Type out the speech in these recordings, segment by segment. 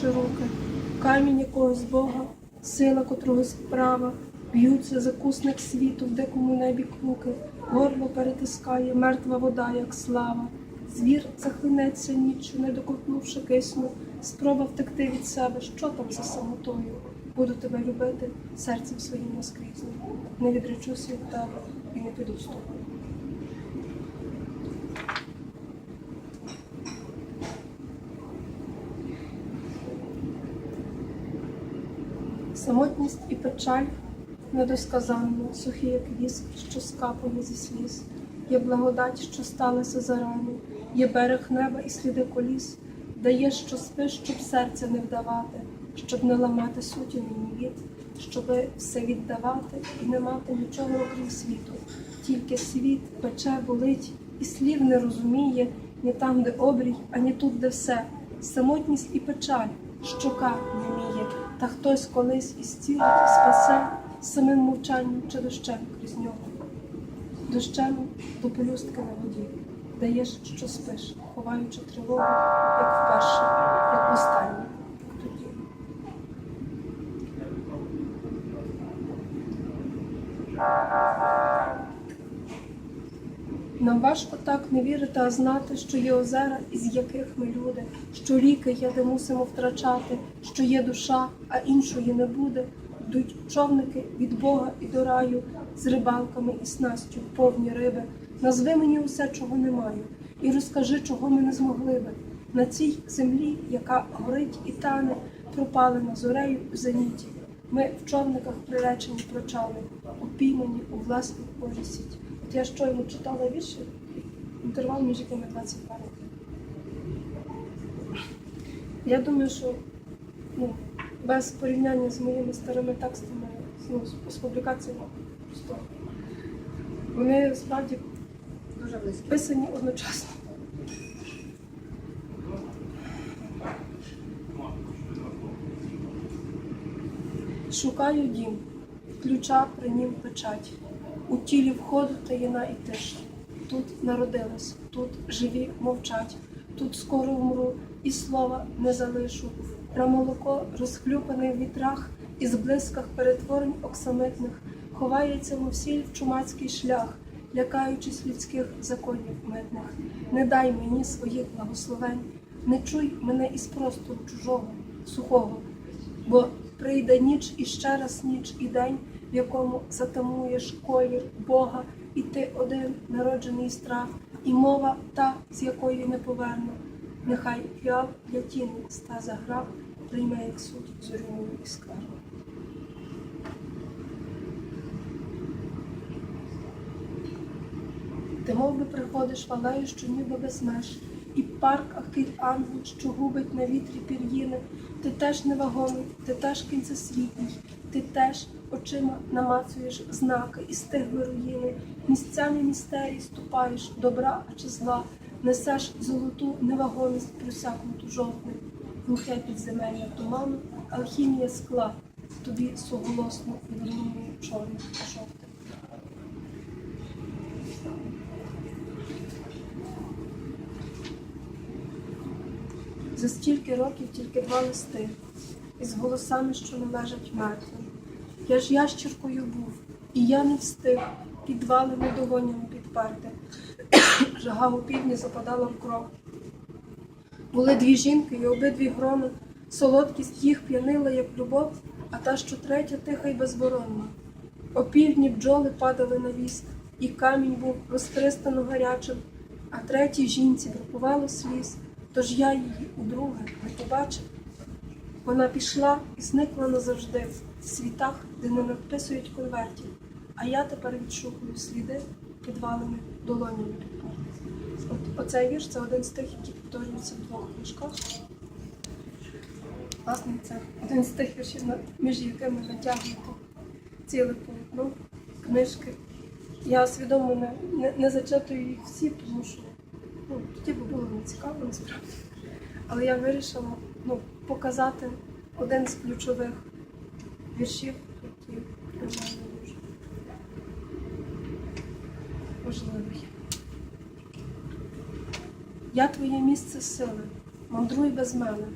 чи руки, камінь якогось Бога, сила котрогось права, б'ються закусник світу, в дикому небі круки, горло перетискає, мертва вода, як слава. Звір захлинеться ніччю, не докопнувши кисну, спроба втекти від себе, що там за самотою. Буду тебе любити серцем своїм наскрізно. Не відречуся від тебе і не піду з тобою. Самотність і печаль недосказанно, сухі, як віск, що скапує зі сліз. Є благодать, що сталася зарані, є берег неба і сліди коліс, дає, що спиш, щоб серця не вдавати, щоб не ламати сутінь ні від, щоби все віддавати і не мати нічого окрім світу. Тільки світ пече, болить, і слів не розуміє ні там, де обрій, ані тут, де все. Самотність і печаль, щока не вміє, та хтось колись із цілить спасе самим мовчанням чи дощем крізь нього. Дощем до пелюстки на воді, даєш, що спиш, ховаючи тривогу, як вперше, як востаннє. Тоді. Нам важко так не вірити, а знати, що є озера, із яких ми люди, що ріки є, де мусимо втрачати, що є душа, а іншої не буде. Йдуть човники від Бога і до раю з рибалками і снастю, повні риби. Назви мені усе, чого не маю, і розкажи, чого ми не змогли би. На цій землі, яка горить і тане, пропалена зорею у зеніті. Ми в човниках приречені прочали, упіймані у сіті. От я щойно читала вірші, інтервал між якими 22 роки. Я думаю, що ну, без порівняння з моїми старими текстами ну, з, з публікаціями просто вони справді Дуже близько. писані одночасно. Шукаю дім, ключа при нім печать. У тілі входу таїна і тиша. Тут народилась, тут живі мовчать, тут скоро вмру і слова не залишу. Про молоко розхлюпане в вітрах і з блисках перетворень оксамитних ховається мовсіль в чумацький шлях, лякаючись людських законів митних. Не дай мені своїх благословень, не чуй мене із простору чужого, сухого, бо прийде ніч і ще раз ніч і день, в якому затамуєш колір Бога, і ти один народжений страх, і мова та, з якої не поверну. Нехай фіал для тіни ста заграв, прийме як суть зоряну іскару. Ти мов би приходиш в алею, що ніби без меж, і парк ахиль ангел, що губить на вітрі пір'їни. Ти теж невагомий, ти теж кінцесвітній, ти теж очима намацуєш знаки і стигли руїни, місцями містерій ступаєш, добра а чи зла, несеш золоту невагомість просякнуту жовтним, глухе підземелля туману, алхімія скла, тобі суголосно відлунює чорне та жовте. За стільки років тільки два листи, із голосами, що належать мертвим. Я ж ящіркою був, і я не встиг підвалими долонями підперти. Жага у півдні западала в кров. Були дві жінки, і обидві громи, солодкість їх п'янила, як любов, а та, що третя, тиха й безборонна. О півдні бджоли падали на віст, і камінь був розхристано гарячим, а третій жінці бракувало сліз, тож я її удруге не побачив. Вона пішла і зникла назавжди в світах, де не надписують конвертів, а я тепер відшукую сліди підвалими долонями. От оцей вірш це один з тих, які повторюються в двох книжках. Власне, це один з тих віршів, між якими натягнуто ціле полотно книжки. Я свідомо не, не, не зачитую їх всі, тому що ну, тоді було не цікаво насправді. Але я вирішила ну, показати один з ключових віршів, які для мене дуже важливий. Я твоє місце сили, мандруй без мене.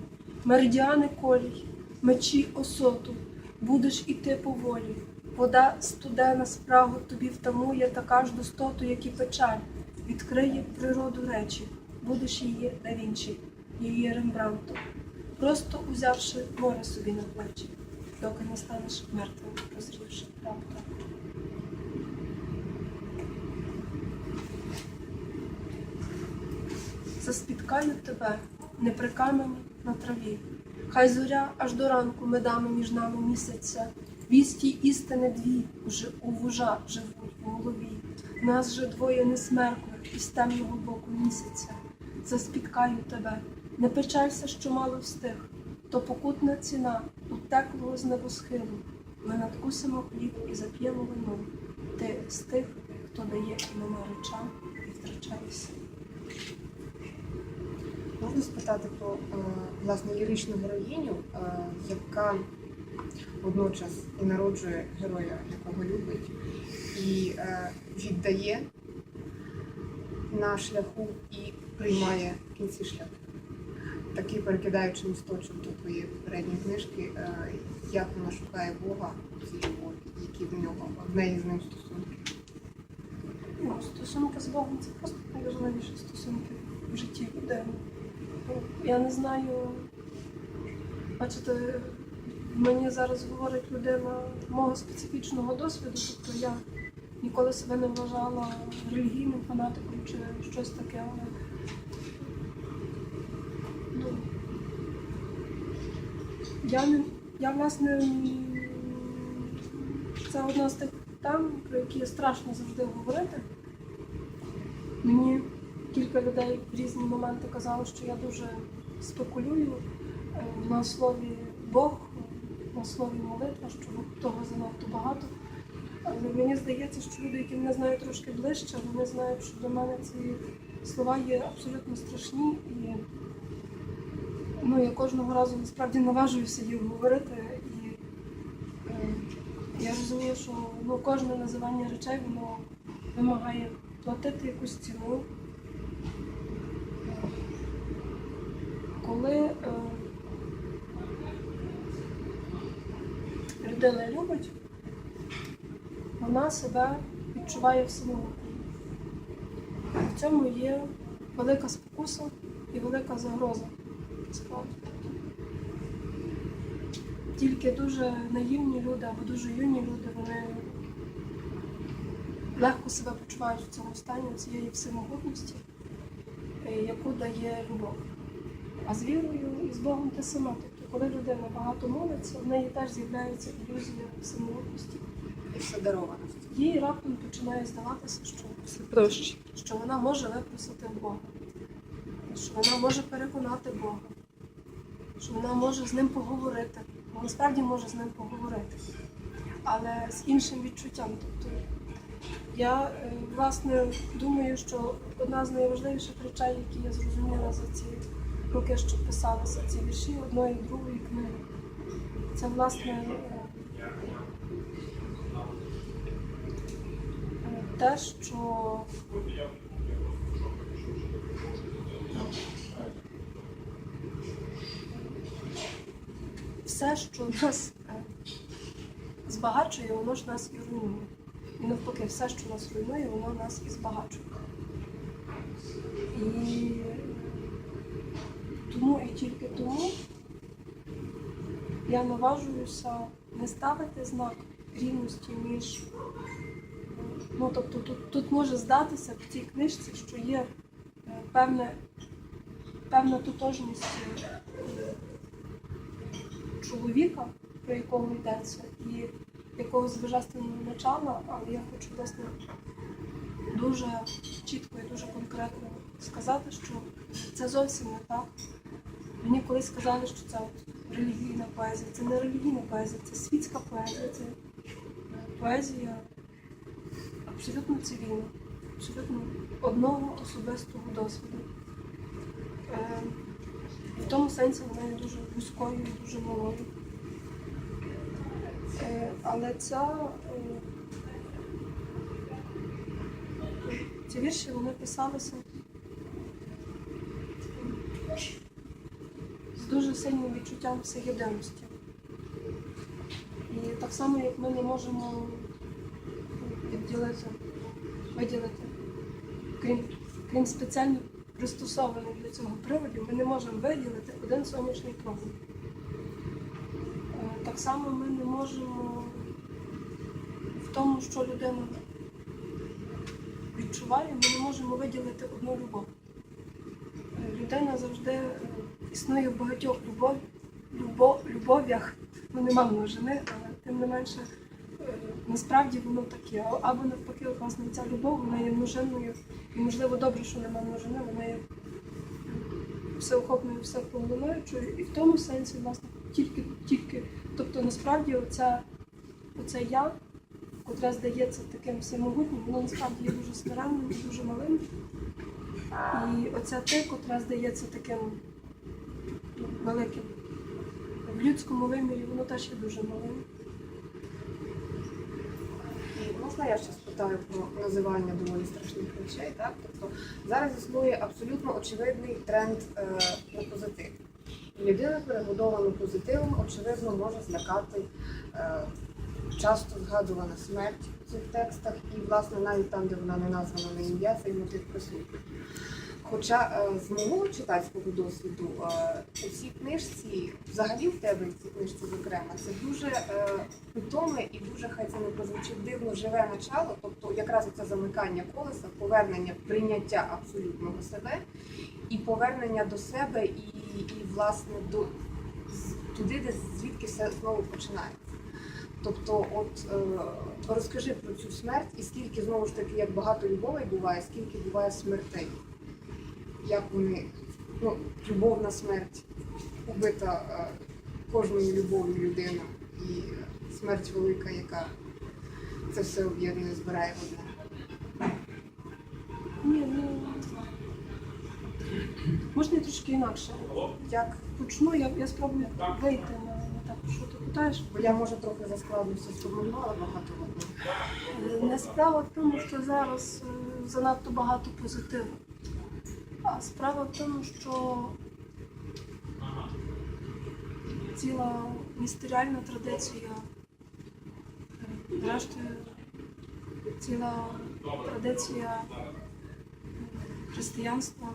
меридіани колій, мечі осоту, будеш іти поволі. Вода студена спрагу тобі втамує така ж достоту, як і печаль, відкриє природу речі, будеш її да Вінчі, її Рембрандтом, просто узявши море собі на плечі, доки не станеш мертвим, прозрівши раптом. заспіткаю тебе, не при камені на траві. Хай зоря аж до ранку медами між нами місяця. Вісті істини дві вже у вужа живуть у голові. Нас же двоє несмертних із темного боку місяця. Заспіткаю тебе, не печалься, що мало встиг, то покутна ціна утеклого з небосхилу. Ми надкусимо хліб і зап'ємо вино. Ти з тих, хто дає імена речам і втрачаєшся. Можна спитати про е, власне ліричну героїню, е, яка водночас і народжує героя, якого любить, і е, віддає на шляху і приймає в кінці шляху. Такий перекидаючи місточок до твоєї попередньої книжки, е, як вона шукає Бога в цій любові, які в нього в неї з ним стосунки. Ну, стосунки з Богом це просто найважливіші стосунки в житті людини. Ну, Я не знаю, бачите, мені зараз говорить людина мого специфічного досвіду, тобто я ніколи себе не вважала релігійним фанатиком чи щось таке, але я не я власне це одна з тих тем, про які страшно завжди говорити. Мені кілька людей в різні моменти казали, що я дуже спекулюю е, на слові Бог, на слові молитва, що того занадто багато. Але мені здається, що люди, які мене знають трошки ближче, вони знають, що для мене ці слова є абсолютно страшні і ну, я кожного разу насправді наважуюся їх говорити. І е, я розумію, що ну, кожне називання речей воно вимагає платити якусь ціну. Коли е, людина любить, вона себе відчуває всемогутньою. В цьому є велика спокуса і велика загроза. Справді. Тільки дуже наївні люди або дуже юні люди, вони легко себе почувають в цьому стані цієї всемогутності, е, яку дає любов. А з вірою і з Богом те саме. Тобто, коли людина багато молиться, в неї теж з'являється ілюзія всемогутності. І вседерованості. Їй раптом починає здаватися, що, Все проще. що вона може випросити Бога, що вона може переконати Бога, що вона може з ним поговорити. Вона насправді може з ним поговорити, але з іншим відчуттям. Тобто я е, власне думаю, що одна з найважливіших речей, які я зрозуміла за ці роки, що писалися ці вірші одної і другої книги, це власне е, те, що все, що нас е, збагачує, воно ж нас і руйнує. І навпаки, все, що нас руйнує, воно нас і збагачує. І тому і тільки тому я наважуюся не ставити знак рівності між. Ну, тобто тут, тут може здатися в цій книжці, що є е, певне, певна тотожність е, чоловіка, про якого йдеться, і якогось божественного начала, але я хочу власне дуже чітко і дуже конкретно сказати, що це зовсім не так. Мені колись сказали, що це от релігійна поезія. Це не релігійна поезія, це світська поезія, це поезія абсолютно цивільна, абсолютно одного особистого досвіду. В тому сенсі вона є дуже вузькою і дуже малою. Е, але ця, е, ці вірші вони писалися з дуже сильним відчуттям всеєдиності. І так само, як ми не можемо відділити, виділити, крім, крім спеціально пристосованих для цього приводів, ми не можемо виділити один сонячний промінь. Е, Так само ми не можемо в тому, що людина відчуває, ми не можемо виділити одну любов. Е, Людина завжди е, існує в багатьох любов, любов, любов'ях, ну нема множини, але тим не менше насправді воно таке. Або навпаки, власне, ця любов вона є множинною. І можливо добре, що нема множини, вона є всеохопною, всепоглинаючою. І в тому сенсі, власне, тільки, тільки, тобто насправді оця, оце я, котре здається таким всемогутнім, воно насправді є дуже старанним дуже малим. І оця ти, котра здається таким ну, великим. В людському вимірі воно теж є дуже малим. Можна я ще спитаю про називання доволі страшних речей, так? Тобто зараз існує абсолютно очевидний тренд е, на позитив. І людина, перебудована позитивом, очевидно, може злякати е, часто згадувана смерть в цих текстах, і, власне, навіть там, де вона не названа на ім'я, цей мотив присутній. Хоча е, з мого читацького досвіду е, у цій книжці, взагалі в тебе в цій книжці, зокрема, це дуже е, питоме і дуже, хай це не прозвучить дивно, живе начало, тобто якраз це замикання колеса, повернення прийняття абсолютного себе і повернення до себе і, і власне до туди, де звідки все знову починається. Тобто, от е, розкажи про цю смерть і скільки знову ж таки, як багато любовей буває, скільки буває смертей як вони, ну, любовна смерть, убита е, кожною любов'ю людина і смерть велика, яка це все об'єднує, збирає в одне. Ні, ну можна трошки інакше. Як? Почну, я, я спробую вийти на, на те, що ти питаєш. Бо я може трохи заскладно все сформулювала багато в одне. Е, Не справа в тому, що зараз е, занадто багато позитиву. Справа в тому, що ціла містеріальна традиція, е, зрештою, ціла традиція е, християнства,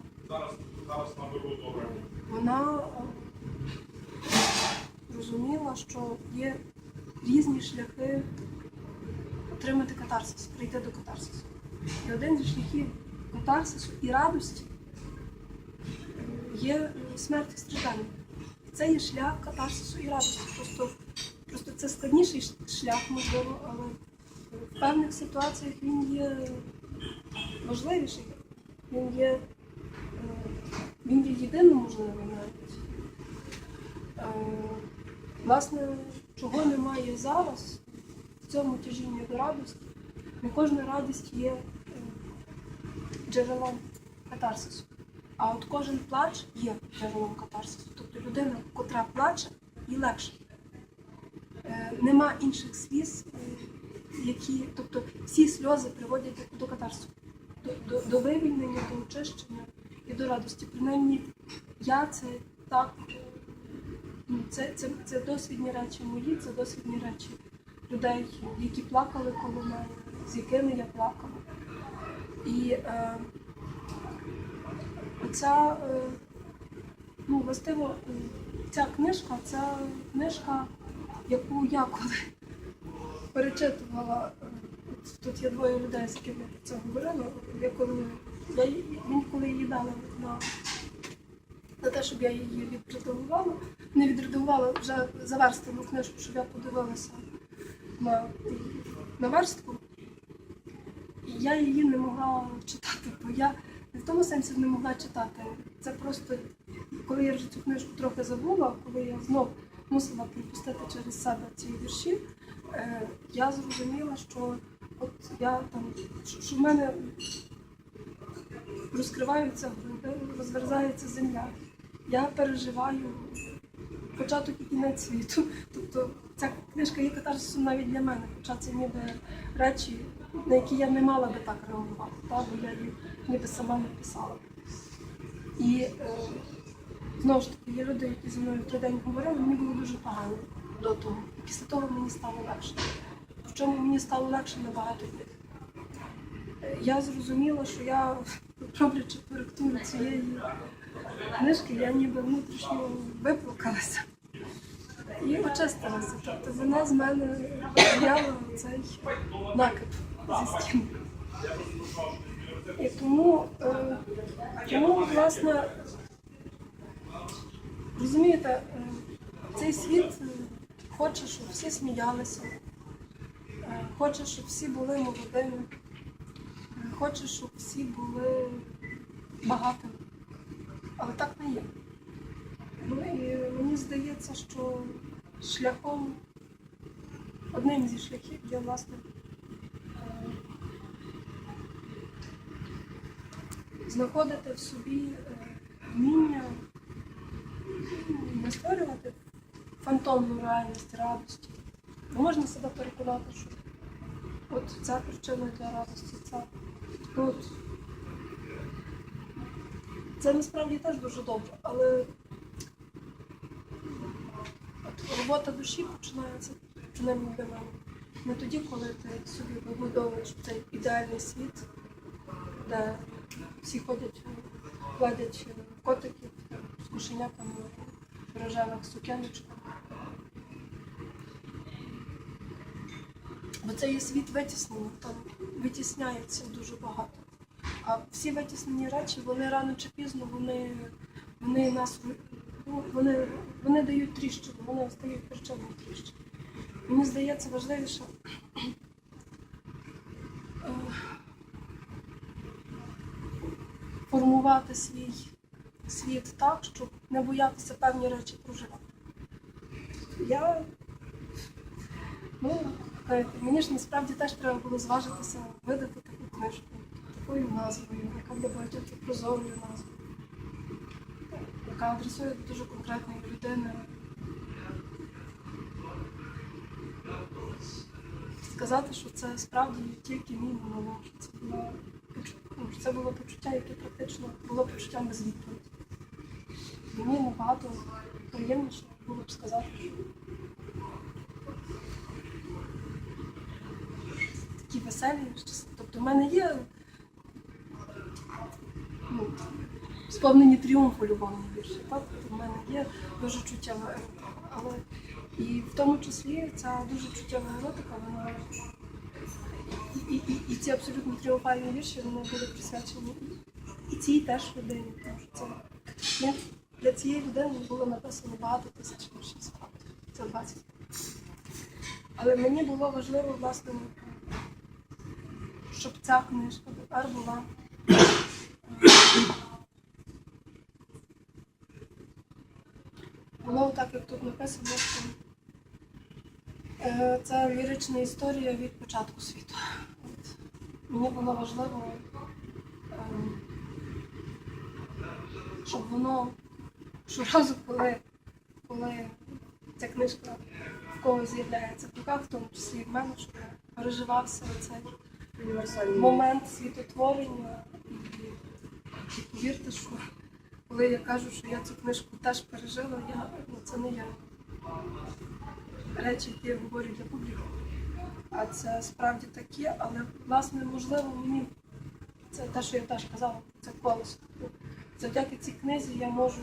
вона е, розуміла, що є різні шляхи отримати катарсис, прийти до катарсису. І один зі шляхів катарсису і радості є смерть і страждання. Це є шлях катарсису і радості. Просто, просто це складніший шлях, можливо, але в певних ситуаціях він є важливіший. Він є, е, він є єдино можливий навіть. Е, Власне, чого немає зараз, в цьому тяжінні до радості, не кожна радість є е, джерелом катарсису. А от кожен плач є джерелом катарсису. Тобто людина, котра плаче, їй легше. Е, Нема інших сліз, е, які, тобто всі сльози приводять до- катарсису, до, до, до вивільнення, до очищення і до радості. Принаймні, я це так. е, Ну, це, це, це досвідні речі мої, це досвідні речі людей, які плакали коло мене, з якими я плакала. І е, оця, е, ну, властиво, е, ця книжка, це книжка, яку я коли перечитувала, е, тут є двоє людей, з якими про це говорила, я коли, я, мені коли її дали на, на те, щоб я її відредагувала, не відредагувала вже заверстану книжку, щоб я подивилася на, на верстку. І я її не могла читати, бо я тому сенсі не могла читати. Це просто, коли я вже цю книжку трохи забула, коли я знов мусила пропустити через себе ці вірші, е, я зрозуміла, що от я там, що, в мене розкриваються груди, розверзається земля. Я переживаю початок і кінець світу. Тобто ця книжка є катарсисом навіть для мене, хоча це ніби речі, на які я не мала би так реагувати, та, бо я їх ніби сама написала. І е, Знову ж таки, є люди, які зі мною в той день говорили, мені було дуже погано до того. І після того мені стало легше. Причому мені стало легше набагато більше. Е, Я зрозуміла, що я, роблячи коректуру цієї книжки, я ніби внутрішньо виплакалася і очистилася. Тобто вона з мене зняла цей накид зі стіни. І тому, е, тому власне, розумієте, е, цей світ е, хоче, щоб всі сміялися, хоче, щоб всі були молодими, хоче, щоб всі були багатими. Але так не є. Ну і мені здається, що шляхом, одним зі шляхів є власне е, знаходити в собі е, вміння не створювати фантомну реальність радості. Можна себе переконати, що от ця причина для радості, ця. Ну, це насправді теж дуже добре, але от робота душі починається, принаймні для мене, не тоді, коли ти собі вибудовуєш цей ідеальний світ, де всі ходять, гладять котиків з кошеняками в рожевих сукеночках. Бо це є світ витіснений, там витісняється дуже багато. А всі витіснені речі, вони рано чи пізно, вони, вони нас ну, вони, вони дають тріщину, вони стають причиною тріщини. Мені здається, важливіше е, формувати свій світ так, щоб не боятися певні речі проживати. Я ну, мені ж насправді теж треба було зважитися видати таку книжку такою назвою, яка для багатьох прозорою назвою, яка адресує до дуже конкретної людини. Сказати, що це справді тільки мій монолог, це що це було почуття, яке практично було почуттям без відповіді. Мені набагато приємніше було б сказати, що такі веселі, тобто в мене є ну, сповнені тріумфу любовні вірші. Так? Тобто в мене є дуже чуттєва еротика. Але і в тому числі ця дуже чуттєва еротика, вона і, ці абсолютно тріумфальні вірші вони були присвячені і цій теж людині, тому що це не для цієї людини було написано багато тисяч віршів справді. Це 20. Але мені було важливо, власне, щоб ця книжка тепер була. Було так, як тут написано, що е, це лірична історія від початку світу. Мені було важливо, ем, щоб воно щоразу, коли, коли ця книжка в когось з'являється в руках, в тому числі в мене, щоб переживався цей момент світотворення. І повірте, що коли я кажу, що я цю книжку теж пережила, я, ну, це не я. Речі, які я говорю для публіки. А це справді таке, але власне, можливо, мені це те, що я теж казала, це колесо. Завдяки цій книзі я можу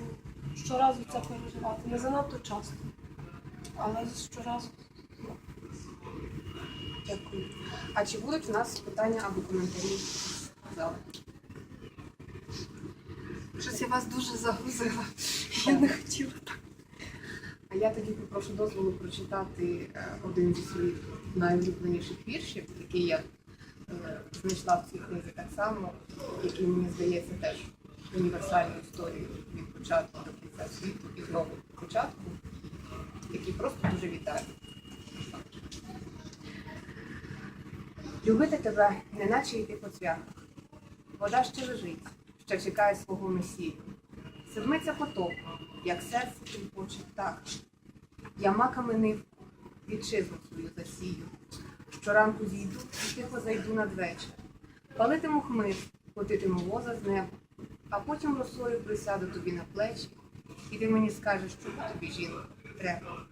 щоразу це переживати. Не занадто часто, але щоразу. Дякую. А чи будуть у нас питання або коментарі? Щось я вас дуже загрузила. Я не хотіла я тоді попрошу дозволу прочитати е, один зі своїх найулюбленіших віршів, який я е, знайшла в цій книзі так само, який мені здається теж універсальною історією від початку до кінця світу і знову початку, який просто дуже вітаю. Любити тебе, неначе йти по цвяхах. Вода ще лежить, ще чекає свого месію. Сидмиться поток, як серце тріпоче птах. Я маками нивку, вітчизну свою засію. Щоранку зійду і тихо зайду надвечір. Палитиму хмиз, котитиму воза з неба, а потім росою присяду тобі на плечі і ти мені скажеш, що тобі жінка треба.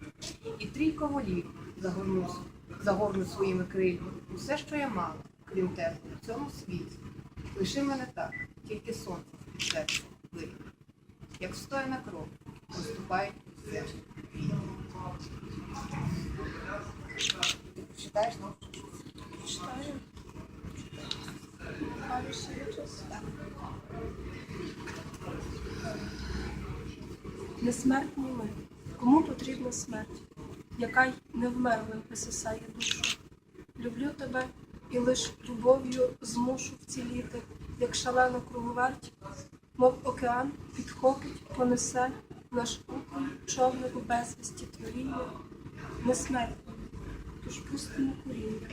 І трійко волів загорну, загорну своїми крильми. Усе, що я мала, крім тебе, в цьому світі. Лиши мене так, тільки сонце під серце вийде. Як встоя на кров, Ти прочитаєш нам? Читаю. Кажеш, що є? Несмертні ми. Кому потрібна смерть, яка й не вмерла висисає душу. Люблю тебе і лиш любов'ю змушу вціліти, як шалена круговерть, мов океан підхопить, понесе наш човни у безвісті творіння, несмертні, тож пустимо коріння,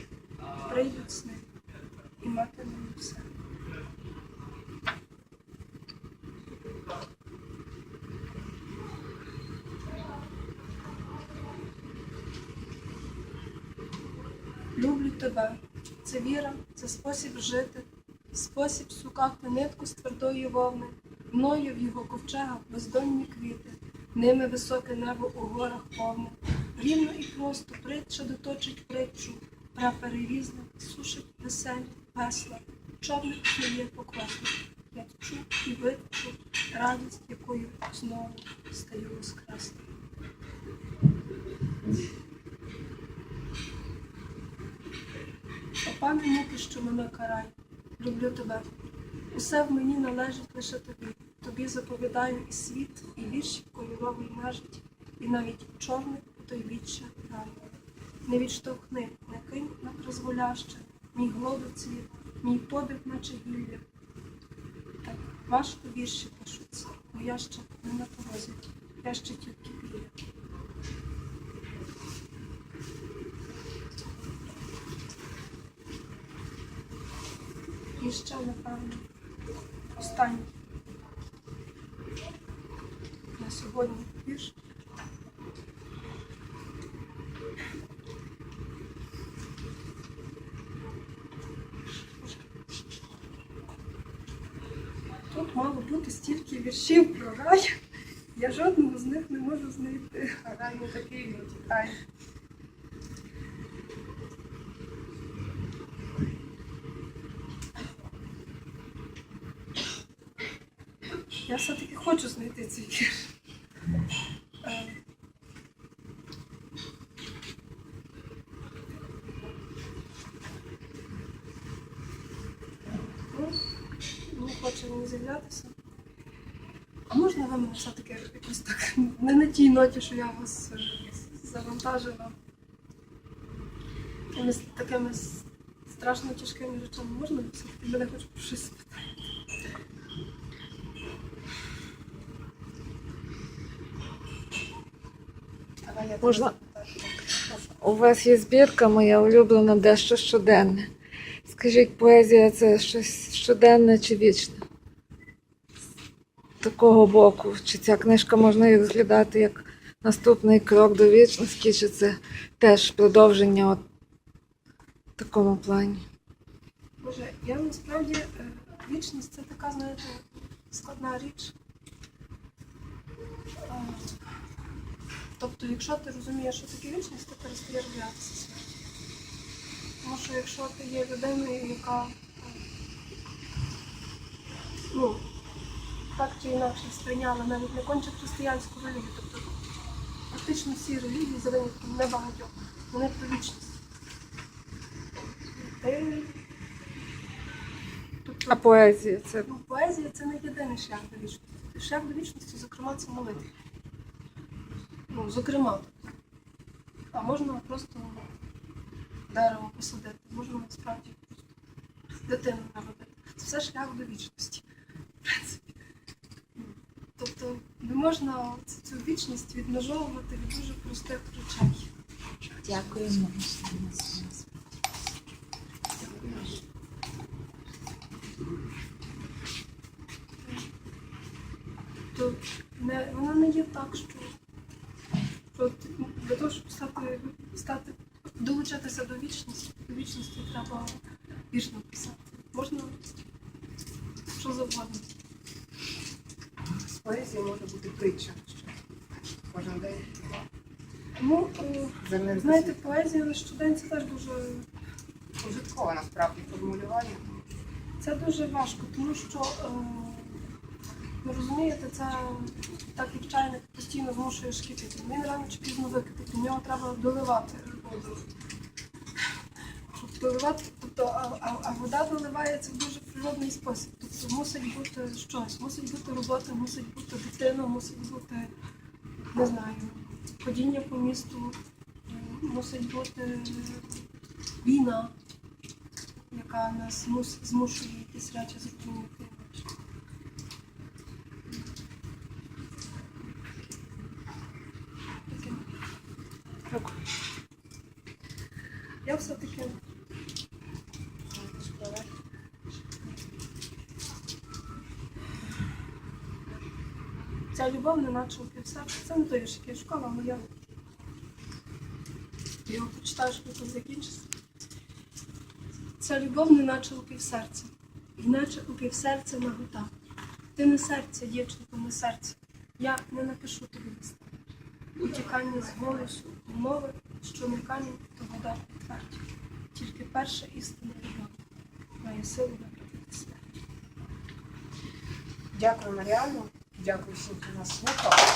прийдуть сни і матимемо все. Люблю тебе. Це віра, це спосіб жити, спосіб сукати нитку з твердої вовни, мною в його ковчегах бездонні квіти, ними високе небо у горах повне. Рівно і просто притча доточить притчу, перевізник сушить веселі весла, човник сміє поквасно. Я вчу і витчу радість, якою знову стаю воскресним. О пане муки, що мене карай, люблю тебе. Усе в мені належить лише тобі. Тобі заповідаю і світ, і вірші кольоровий нежить, і навіть чорний у той віччя рай. Не відштовхни, не кинь на призволяще, мій глодоцвіт, мій подих, наче гілля. Так важко вірші пишуться, бо я ще не на порозі, я ще тільки біля. І ще, напевно, останній на сьогодні вірш. Тут мало бути стільки віршів про рай. Я жодного з них не можу знайти. А рай не такий він тікає. Я все-таки хочу знайти цей вірш. Е, ну, Не хоче мені з'являтися. А можна ви мене все-таки якось так не на тій ноті, що я вас завантажила якимись такими страшно тяжкими речами. Можна все-таки мене хоч про щось спитати? Можна? У вас є збірка моя улюблена дещо щоденне. Скажіть, поезія це щось щоденне чи вічне? Такого боку. Чи ця книжка можна її розглядати як наступний крок до вічності, чи це теж продовження от такому плані? Боже, я насправді е, вічність це така, знаєте, складна річ. Тобто, якщо ти розумієш, що таке вічність, ти перестаєш боятися смерті. Тому що якщо ти є людиною, яка е, ну, так чи інакше сприйняла навіть не конче християнську релігію, тобто практично всі релігії, за винятком небагатьох, вони про вічність. Тобто, А поезія це ну, поезія це не єдиний шлях до вічності. Шлях до вічності, зокрема, це молитва. Ну, зокрема. А можна просто дерево посадити, можна насправді просто дитину народити. Це все шлях до вічності. В принципі. Тобто не можна цю- вічність відмежовувати від дуже простих речей. дякуємо. то не, воно не є так, що, що для того, щоб стати, стати долучатися до вічності, до вічності треба вірш написати. Можна що завгодно. Поезії може бути притча. кожен день. Тому, е, знаєте, поезія на щодень це теж дуже Ужиткове насправді формулювання. Це дуже важко, тому що е, ви розумієте, це так як чайник постійно змушує шкітити. Він рано чи пізно википить, в нього треба доливати воду. Щоб доливати, тобто, а, а, а вода доливається в дуже природний спосіб. Мусить бути щось, мусить бути робота, мусить бути дитина, мусить бути, не знаю, ходіння по місту, е, мусить бути війна яка нас змушує якісь речі зупинити. Таке. Дякую. Я все-таки ця любов не наче півсерця. Це не той який я шукала, але я його прочитаю, щоб тут закінчиться. Ця любов не наче півсерця, і наче у півсерця нагота. Ти не серце, дівчинко, не серце. Я не напишу тобі листа. Утікання з голосу, мови, що не камінь, то вода і твердь. Тільки перша істина любов має силу виправити смерть. Дякую, Маріану. Дякую всім, хто нас слухав.